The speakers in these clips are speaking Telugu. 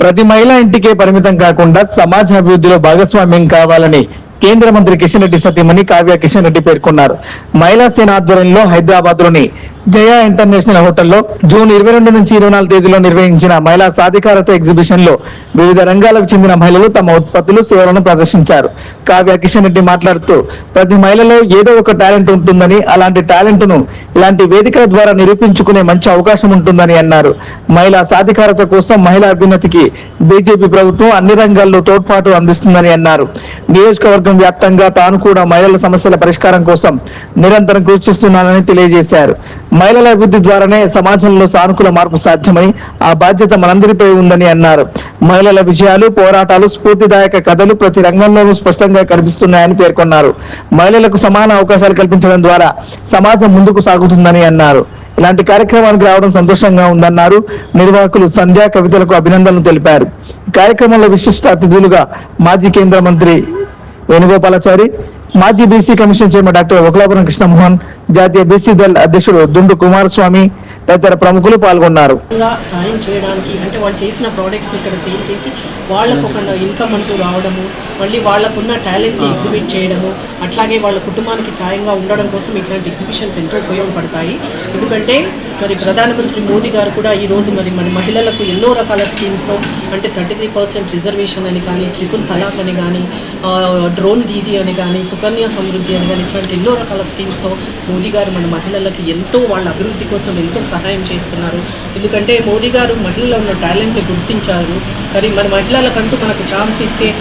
ప్రతి మహిళ ఇంటికే పరిమితం కాకుండా సమాజ అభివృద్ధిలో భాగస్వామ్యం కావాలని కేంద్ర మంత్రి కిషన్ రెడ్డి సతీమణి కావ్య కిషన్ రెడ్డి పేర్కొన్నారు. మహిళా సేన ఆధ్వర్యంలో హైదరాబాద్లోని జయ ఇంటర్నేషనల్ హోటల్లో జూన్ ఇరవై రెండు నుంచి ఇరవై నాలుగు తేదీలో నిర్వహించిన మహిళా సాధికారత ఎగ్జిబిషన్లో వివిధ రంగాలకు చెందిన మహిళలు తమ ఉత్పత్తులు సేవలను ప్రదర్శించారు. కావ్య కిషన్ రెడ్డి మాట్లాడుతూ ప్రతి మహిళలో ఏదో ఒక టాలెంట్ ఉంటుందని అలాంటి టాలెంట్ను ఇలాంటి వేదికల ద్వారా నిరూపించుకునే మంచి అవకాశం ఉంటుందని అన్నారు. మహిళా సాధికారత కోసం మహిళా అభ్యున్నతికి బీజేపీ ప్రభుత్వం అన్ని రంగాల్లో తోడ్పాటు అందిస్తుందని అన్నారు. నియోజకవర్గం వ్యాప్తంగా తాను కూడా మహిళల సమస్యల పరిష్కారం కోసం నిరంతరం కృషిస్తున్నానని తెలియజేశారు. మహిళల అభివృద్ధి ద్వారానే సమాజంలో సానుకూల మార్పు సాధ్యమని ఆ బాధ్యత మనందరిపై ఉందని అన్నారు. మహిళల విజయాలు పోరాటాలు స్ఫూర్తిదాయక కథలు ప్రతి రంగంలోనూ స్పష్టంగా కనిపిస్తున్నాయని పేర్కొన్నారు. మహిళలకు సమాన అవకాశాలు కల్పించడం ద్వారా సమాజం ముందుకు సాగుతుందని అన్నారు. ఇలాంటి కార్యక్రమానికి రావడం సంతోషంగా ఉందన్నారు. నిర్వాహకులు సంధ్యా కవితలకు అభినందనలు తెలిపారు. కార్యక్రమంలో విశిష్ట అతిథులుగా మాజీ కేంద్ర మంత్రి వేణుగోపాలాచారి మాజీ BC commission chairman doctor Okalapuram Krishnamohan జాతీయ బీసీ దళ్ అధ్యక్షుడు దుండు కుమారస్వామి తదితర ప్రముఖులు పాల్గొన్నారు. సాయం చేయడానికి అంటే వాళ్ళు చేసిన ప్రోడక్ట్స్ని ఇక్కడ సేల్ చేసి వాళ్ళకు ఒక ఇన్కమ్ అంటూ రావడము మళ్ళీ వాళ్ళకున్న టాలెంట్ని ఎగ్జిబిట్ చేయడము అట్లాగే వాళ్ళ కుటుంబానికి సాయంగా ఉండడం కోసం ఇట్లాంటి ఎగ్జిబిషన్స్ ఎంతో ఉపయోగపడతాయి ఎందుకంటే మరి ప్రధానమంత్రి మోదీ గారు కూడా ఈరోజు మరి మన మహిళలకు ఎన్నో రకాల స్కీమ్స్తో అంటే థర్టీ త్రీ పర్సెంట్ రిజర్వేషన్ అని కానీ ట్రిపుల్ తలాక్ అని కానీ డ్రోన్ దీది అని కానీ సుకన్య సమృద్ధి అని కానీ ఇట్లాంటి ఎన్నో రకాల స్కీమ్స్తో మోదీ గారు మన మహిళలకి ఎంతో వాళ్ళ అభివృద్ధి కోసం ఎంతో సహాయం చేస్తున్నారు. ఎందుకంటే మోదీ గారు మహిళల్లో ఉన్న టాలెంట్ని గుర్తించారు. మరి మన మహిళలకంటూ మనకు ఛాన్స్ ఇస్తే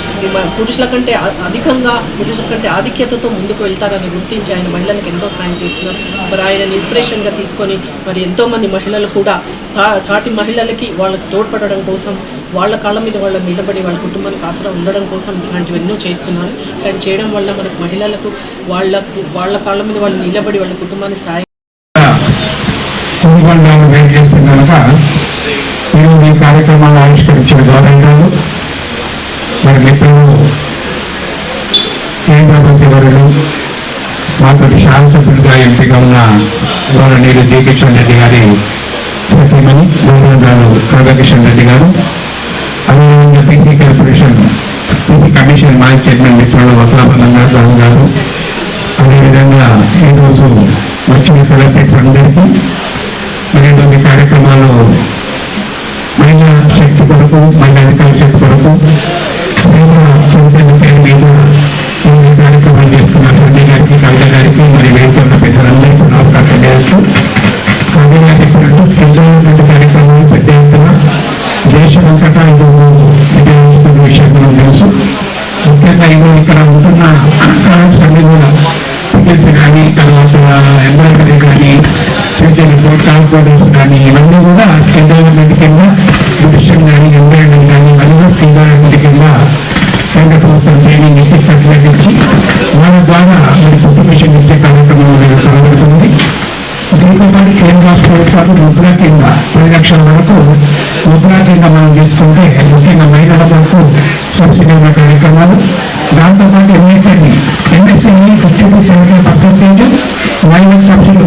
పురుషుల కంటే అ- అధికంగా పురుషుల కంటే ఆధిక్యతతో ముందుకు వెళ్తారని గుర్తించి ఆయన మహిళలకు ఎంతో సహాయం చేస్తున్నారు. మరి ఆయనని ఇన్స్పిరేషన్గా తీసుకొని మరి ఎంతోమంది మహిళలు కూడా తా- సాటి మహిళలకి వాళ్ళకి తోడ్పడడం కోసం వాళ్ళ కాళ్ళ మీద వాళ్ళు నిలబడి వాళ్ళ కుటుంబానికి ఆసరా ఉండడం కోసం ఇట్లాంటివన్నో చేస్తున్నారు. ఇట్లాంటి చేయడం వల్ల మనకు మహిళలకు వాళ్ళకు వాళ్ళ కాళ్ళ మీద వాళ్ళు నిలబడి వాళ్ళ కుటుంబానికి సాయం కుంభబంధాలు ఈ కార్యక్రమాన్ని ఆవిష్కరించిన గౌరవంగాను మరి మిత్రులు కేంద్ర మంత్రి వర్యులు మాతో శాసనసభ్యులుగా ఎంపిక ఉన్న గౌరవనీయులు జి కిషన్ రెడ్డి గారి సతీమణి గౌరవరాలు కృష్ణ రెడ్డి గారు అదేవిధంగా పీసీ కార్పొరేషన్ పీసీ కమిషన్ మాజీ చైర్మన్ మిత్రులు వసలాపదం గారు గారు. అదేవిధంగా ఈరోజు వచ్చిన సెలబ్రిటీస్ అందరికీ మరిన్ని కార్యక్రమాలు మహిళా శక్తి కొరకు మహిళా అధికార శక్తి కొరకు సేవ సంస్థల మీద ఈ కార్యక్రమాలు చేస్తున్న సంజయ్ గారికి కవిత గారికి మరి వేడుకున్న పెద్దలందరికీ నమస్కారం తెలియజేస్తూ సంవత్సరం ట్రైనింగ్ ఇచ్చి సర్టిఫికేట్ ఇచ్చి వాళ్ళ ద్వారా మీరు సర్టిఫికేషన్ ఇచ్చే కార్యక్రమం అనేది కొనబడుతుంది కేంద్ర రాష్ట్ర ప్రభుత్వాలు ముద్ర కింద పది లక్షల వరకు ముద్ర కింద మనం తీసుకుంటే ముఖ్యంగా మహిళల వరకు సబ్సిడీ కార్యక్రమాలు. దాంతోపాటు MSME MSME fifty to seventy percentage మహిళలకు సబ్సిడీ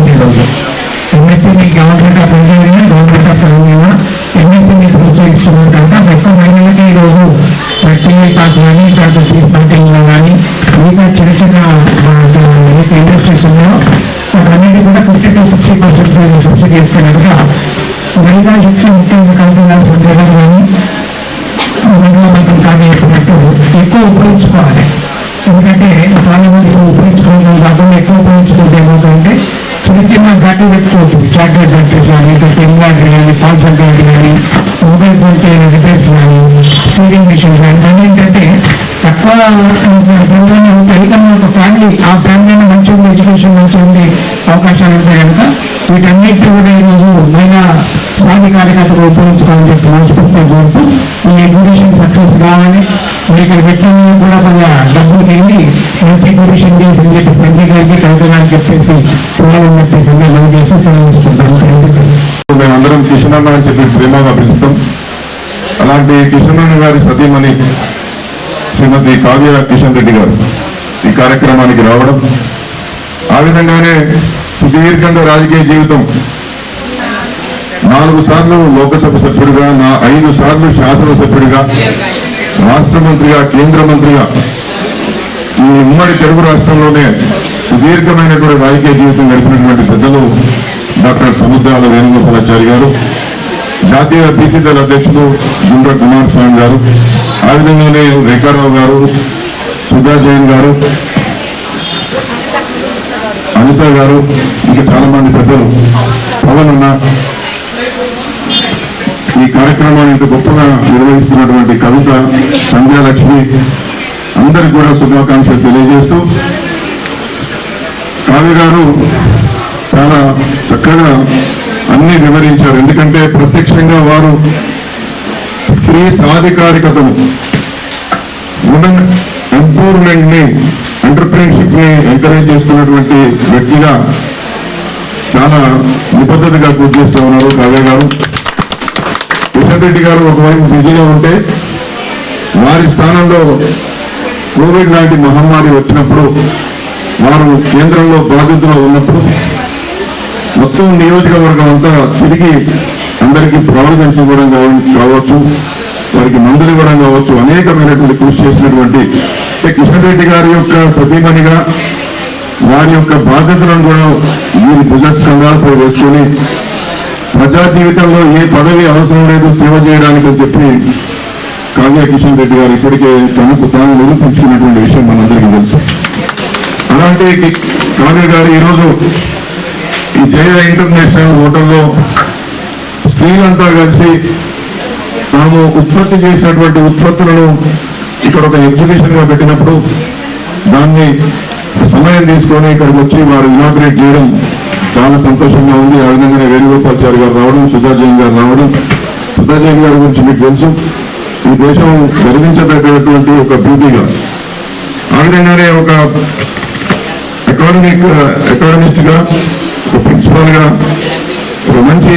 ఎక్కువ ఉపయోగించుకోవాలి. ఎందుకంటే చాలా మంది ఉపయోగించుకోవడం కాకుండా ఎక్కువ ఉపయోగించుకుంటే ఏమవుతుందంటే చిన్న చిన్న గట్టి పెట్టుకోవచ్చు చాక్లెట్ ఫ్యాక్టరీస్ కానీ లేకపోతే ఎంబ్రాయిడరీ కానీ పాల్ సంక్రాంతి కానీ మొబైల్ ఫోన్ రిపేర్స్ కానీ సీలింగ్ మిషన్స్ కానీ దాని ఏంటంటే తక్కువ అధికంగా ఒక ఫ్యామిలీ ఆ ఫ్యామిలీ మంచి ఉంది ఎడ్యుకేషన్ మంచి ఉంది అవకాశాలు ఉంటాయి కనుక వీటన్నిటి కూడా ఈరోజు మహిళా సాధికారికతకు ఉపయోగించుకోవాలని చెప్పి మనస్ఫూర్తిగా కోరుతూ ఈ ఎడ్యుకేషన్ సక్సెస్ కావాలి. మరి ఇక్కడ పెట్టిన కూడా కొంచెం డబ్బులు తిరిగి మంచి ఎడ్యుకేషన్ చేసి అని చెప్పి సంజయ్ గారికి కవిత చెప్పేసి పిల్లలు చెప్పి సంజయ్ మనం చేసి సెలవు మేమందరం కిషన్ అన్న అని చెప్పి ప్రేమగా పిలుస్తాం. అలాంటి కిషన్ అన్న గారి సతీమణి శ్రీమతి కావ్య కిషన్ రెడ్డి గారు ఈ కార్యక్రమానికి రావడం. ఆ విధంగానే సుదీర్ఘంగా రాజకీయ జీవితం. నాలుగు సార్లు లోకసభ సభ్యుడిగా నా ఐదు సార్లు శాసనసభ్యుడిగా రాష్ట్ర మంత్రిగా కేంద్ర మంత్రిగా ఈ ఉమ్మడి తెలుగు రాష్ట్రంలోనే సుదీర్ఘమైనటువంటి రాజకీయ జీవితం గడిపినటువంటి పెద్దలు డాక్టర్ సముద్రాల వేణుగోపాలాచారి గారు జాతీయ బీసీ దళ అధ్యక్షులు గుండ్ర కుమార్ స్వామి గారు ఆ విధంగానే రేఖారావు గారు సుధా జైన్ గారు అనిత గారు ఇంకా చాలా మంది పెద్దలు పవన్ అన్న ఈ కార్యక్రమాన్ని ఇంత గొప్పగా నిర్వహిస్తున్నటువంటి కవిత సంధ్యాలక్ష్మి అందరికి కూడా శుభాకాంక్షలు తెలియజేస్తూ కావ్య గారు చాలా చక్కగా అన్ని వివరించారు. ఎందుకంటే ప్రత్యక్షంగా వారు స్త్రీ సాధికారికతను ఉమెన్ ఎంపవర్మెంట్ని ని ని ఎంకరేజ్ చేస్తున్నటువంటి వ్యక్తిగా చాలా నిబద్ధతగా పూర్తి చేస్తూ ఉన్నారు కావ్య గారు. కిషన్ రెడ్డి గారు ఒకవైపు బిజీగా ఉంటే వారి స్థానంలో కోవిడ్ లాంటి మహమ్మారి వచ్చినప్పుడు వారు కేంద్రంలో బాధితులు ఉన్నప్పుడు మొత్తం నియోజకవర్గం అంతా తిరిగి అందరికీ ప్రావిజన్స్ ఇవ్వడం కావచ్చు వారికి మందులు ఇవ్వడం కావచ్చు అనేకమైనటువంటి కృషి చేసినటువంటి అంటే కిషన్ రెడ్డి గారి యొక్క సతీమణిగా వారి యొక్క బాధ్యతలను కూడా వీరి భుజస్కంధాలపై వేసుకొని ప్రజా జీవితంలో ఏ పదవి అవసరం లేదు సేవ చేయడానికి అని చెప్పి కావ్య కిషన్ రెడ్డి గారు ఇప్పటికే తనకు తాను నిరూపించుకున్నటువంటి విషయం మనందరికీ తెలుసు. అలాంటి కావ్య గారు ఈరోజు ఈ జయ ఇంటర్నేషనల్ హోటల్లో స్త్రీలంతా కలిసి తాము ఉత్పత్తి చేసినటువంటి ఉత్పత్తులను ఇక్కడ ఒక ఎగ్జిబిషన్గా పెట్టినప్పుడు దాన్ని సమయం తీసుకొని ఇక్కడికి వచ్చి వారు ఇనాగ్రేట్ చేయడం చాలా సంతోషంగా ఉంది. ఆ విధంగానే వేణుగోపాల్చారి గారు రావడం సుధా జైన్ గారు రావడం. సుధా జైన్ గారి గురించి మీకు తెలుసు. ఈ దేశం గర్వించదగ్గటువంటి ఒక బ్యూటీగా ఆ విధంగానే ఒక అకాడమిక్ అకాడమిస్ట్గా ఒక ప్రిన్సిపాల్గా ఒక మంచి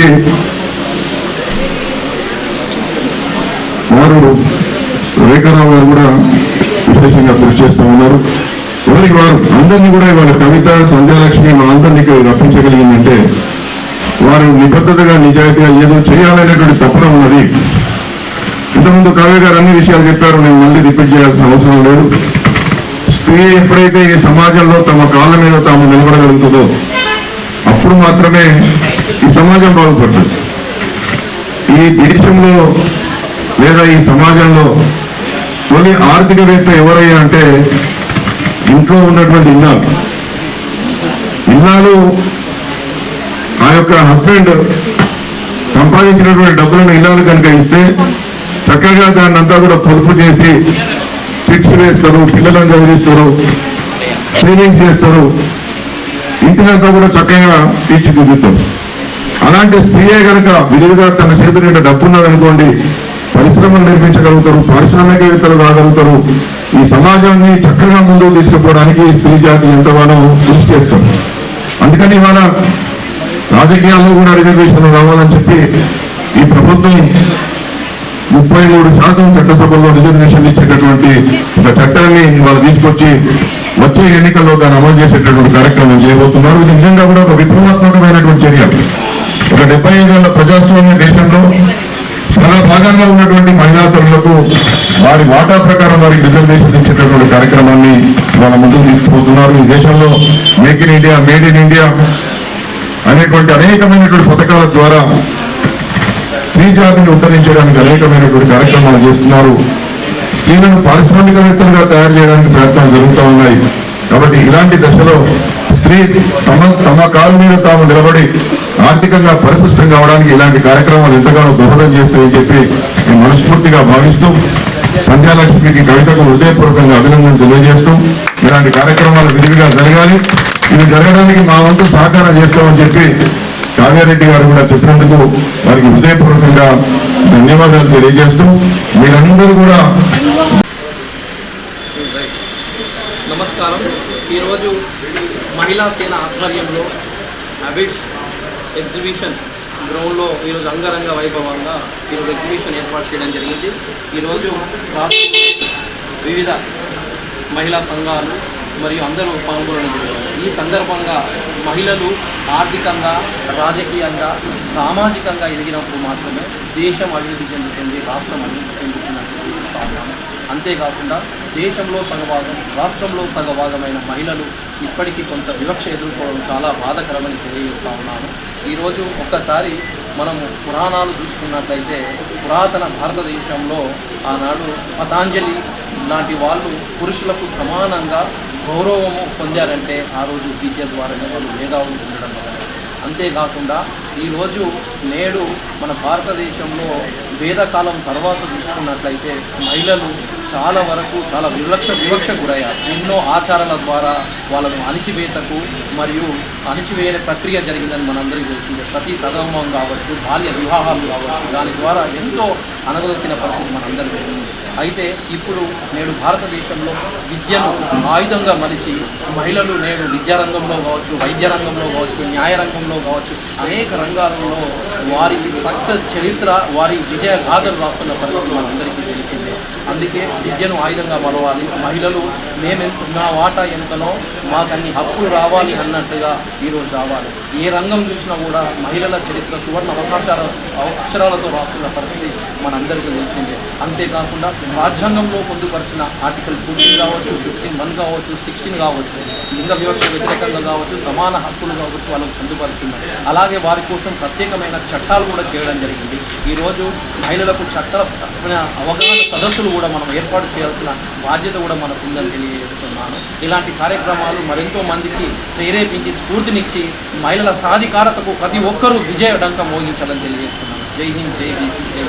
వారు రేఖారావు గారు కూడా విశేషంగా కృషి చేస్తూ ఉన్నారు. ఎవరికి వారు అందరినీ కూడా ఇవాళ కవిత సంధ్యాలక్ష్మి మా అందరినీ రప్పించగలిగిందంటే వారు నిబద్ధతగా నిజాయితీగా ఏదో చేయాలనేటువంటి తపన ఉన్నది. ఇంతకుముందు కావ్య గారు అన్ని విషయాలు చెప్పారు నేను మళ్ళీ రిపీట్ చేయాల్సిన అవసరం లేదు. స్త్రీ ఎప్పుడైతే ఈ సమాజంలో తమ కాళ్ళ మీద తాము నిలబడగలుగుతుందో అప్పుడు మాత్రమే ఈ సమాజం బాగుపడుతుంది. ఈ దేశంలో లేదా ఈ సమాజంలో తొలి ఆర్థికవేత్త ఎవరయ్యా అంటే ఇంట్లో ఉన్నటువంటి ఇన్నాళ్ళు. ఇన్నాళ్ళు ఆ యొక్క హస్బెండ్ సంపాదించినటువంటి డబ్బులను ఇల్లాలు కనుక ఇస్తే చక్కగా దాన్ని అంతా కూడా పొదుపు చేసి ఫిక్స్ వేస్తారు పిల్లలను చదివిస్తారు సేవింగ్స్ చేస్తారు. ఇంటినంతా కూడా చక్కగా తీర్చిదిద్దుతారు. అలాంటి స్త్రీయే కనుక విలువగా తన చేతి నిండా డబ్బు ఉన్నదనుకోండి పరిశ్రమలు నిర్మించగలుగుతారు పారిశ్రామికవేత్తలు రాగలుగుతారు ఈ సమాజాన్ని చక్కగా ముందుకు తీసుకుపోవడానికి స్త్రీ జాతి ఎంతగానో కృషి చేస్తుంది. అందుకని ఇవాళ రాజకీయాల్లో కూడా రిజర్వేషన్లు రావాలని చెప్పి ఈ ప్రభుత్వం ముప్పై మూడు శాతం చట్టసభలో రిజర్వేషన్ ఇచ్చేటటువంటి ఒక చట్టాన్ని వాళ్ళు తీసుకొచ్చి వచ్చే ఎన్నికల్లో దాన్ని అమలు చేసేటటువంటి కార్యక్రమం చేయబోతున్నారు. ఇది నిజంగా కూడా ఒక విప్లవాత్మకమైనటువంటి చర్య. ఒక డెబ్బై ఐదేళ్ళ ప్రజాస్వామ్య దేశంలో చాలా భాగంగా ఉన్నటువంటి మహిళా తల్లులకు వారి వాటా ప్రకారం వారికి రిజర్వేషన్ ఇచ్చేటటువంటి కార్యక్రమాన్ని వాళ్ళ ముందుకు తీసుకుపోతున్నారు. ఈ దేశంలో make in India made in India అనేటువంటి అనేకమైనటువంటి పథకాల ద్వారా స్త్రీ జాతిని ఉద్ధరించడానికి అనేకమైనటువంటి కార్యక్రమాలు చేస్తున్నారు. స్త్రీలను పారిశ్రామికవేత్తలుగా తయారు చేయడానికి ప్రయత్నాలు జరుగుతూ ఉన్నాయి. కాబట్టి ఇలాంటి దశలో స్త్రీ తమ తమ కాళ్ళ మీద తాము నిలబడి ఆర్థికంగా పరిపుష్టం కావడానికి ఇలాంటి కార్యక్రమాలు ఎంతగానో దోహదం చేస్తాయని చెప్పి నేను మనస్ఫూర్తిగా భావిస్తూ సంధ్యాలక్ష్మికి కవితకు హృదయపూర్వకంగా అభినందనలు తెలియజేస్తూ ఇలాంటి కార్యక్రమాలు విరివిగా జరగాలి. ఇవి జరగడానికి మా వంతు సహకారం చేస్తామని చెప్పి కావ్యారెడ్డి గారు కూడా చెప్పినందుకు వారికి హృదయపూర్వకంగా ధన్యవాదాలు తెలియజేస్తూ మీరందరూ కూడా నమస్కారం. ఈరోజు మహిళా సేన ఆధ్వర్యంలో అబిడ్స్ ఎగ్జిబిషన్ గ్రౌండ్లో ఈరోజు అంగరంగ వైభవంగా ఈరోజు ఎగ్జిబిషన్ ఏర్పాటు చేయడం జరిగింది. ఈరోజు రాష్ట్రంలో వివిధ మహిళా సంఘాలు మరియు అందరూ పాల్గొనడం జరిగింది. ఈ సందర్భంగా మహిళలు ఆర్థికంగా రాజకీయంగా సామాజికంగా ఎదిగినప్పుడు మాత్రమే దేశం అభివృద్ధి చెందుతుంది రాష్ట్రం అభివృద్ధి చెందుతున్నట్టు చూపిస్తా అంతేకాకుండా దేశంలో సగభాగం రాష్ట్రంలో సగభాగమైన మహిళలు ఇప్పటికీ కొంత వివక్ష ఎదుర్కోవడం చాలా బాధకరమని తెలియజేస్తా ఉన్నాను. ఈరోజు ఒక్కసారి మనము పురాణాలు చూసుకున్నట్లయితే పురాతన భారతదేశంలో ఆనాడు పతాంజలి లాంటి వాళ్ళు పురుషులకు సమానంగా గౌరవము పొందారంటే ఆ రోజు విద్య ద్వారానే వాళ్ళు మేధావులు పొందడం వల్ల అంతేకాకుండా ఈరోజు నేడు మన భారతదేశంలో వేదకాలం తర్వాత చూసుకున్నట్లయితే మహిళలు చాలా వరకు చాలా వివక్ష వివక్ష గురయ్యారు. ఎన్నో ఆచారాల ద్వారా వాళ్ళను అణిచివేతకు మరియు అణిచివేయని ప్రక్రియ జరిగిందని మనందరికీ తెలిసిందే. ప్రతి సగమం కావచ్చు బాల్య వివాహాలు కావచ్చు దాని ద్వారా ఎంతో అనగదొక్కిన పరిస్థితి మనందరికీ తెలిసింది. అయితే ఇప్పుడు నేడు భారతదేశంలో విద్యను ఆయుధంగా మలిచి మహిళలు నేడు విద్యారంగంలో కావచ్చు వైద్య రంగంలో కావచ్చు న్యాయ రంగంలో కావచ్చు అనేక రంగాలలో వారికి సక్సెస్ చరిత్ర వారి విజయ గాథలు రాస్తున్న పరిస్థితి మనందరికీ తెలిసిందే. అందుకే విద్యను ఆయుధంగా మలవాలి. మహిళలు మేమెంత నా వాటా ఎంతనో మాకు అన్ని హక్కులు రావాలి అన్నట్టుగా ఈరోజు రావాలి. ఏ రంగం చూసినా కూడా మహిళల చరిత్ర సువర్ణ అవకాశాల అక్షరాలతో రాస్తున్న పరిస్థితి మనందరికీ తెలిసిందే. అంతేకాకుండా రాజ్యాంగంలో పొందుపరిచిన ఆర్టికల్ ఫోర్టీన్ కావచ్చు ఫిఫ్టీన్ వన్ కావచ్చు సిక్స్టీన్ కావచ్చు లింగ వివక్ష వ్యతిరేకంగా కావచ్చు సమాన హక్కులు కావచ్చు వాళ్ళకు పొందుపరిచింది. అలాగే వారి కోసం ప్రత్యేకమైన చట్టాలు కూడా చేయడం జరిగింది. ఈరోజు మహిళలకు చట్టమైన అవగాహన సదస్సులు కూడా మనం ఏర్పాటు చేయాల్సిన బాధ్యత కూడా మనకు ఉందని తెలియజేస్తున్నాను ఇలాంటి కార్యక్రమాలు మరెంతో మందికి ప్రేరేపించి స్ఫూర్తినిచ్చి మహిళల సాధికారతకు ప్రతి ఒక్కరూ విజయ డంక మోగించాలని తెలియజేస్తున్నాను. జై హింద్ జై బీసీ జై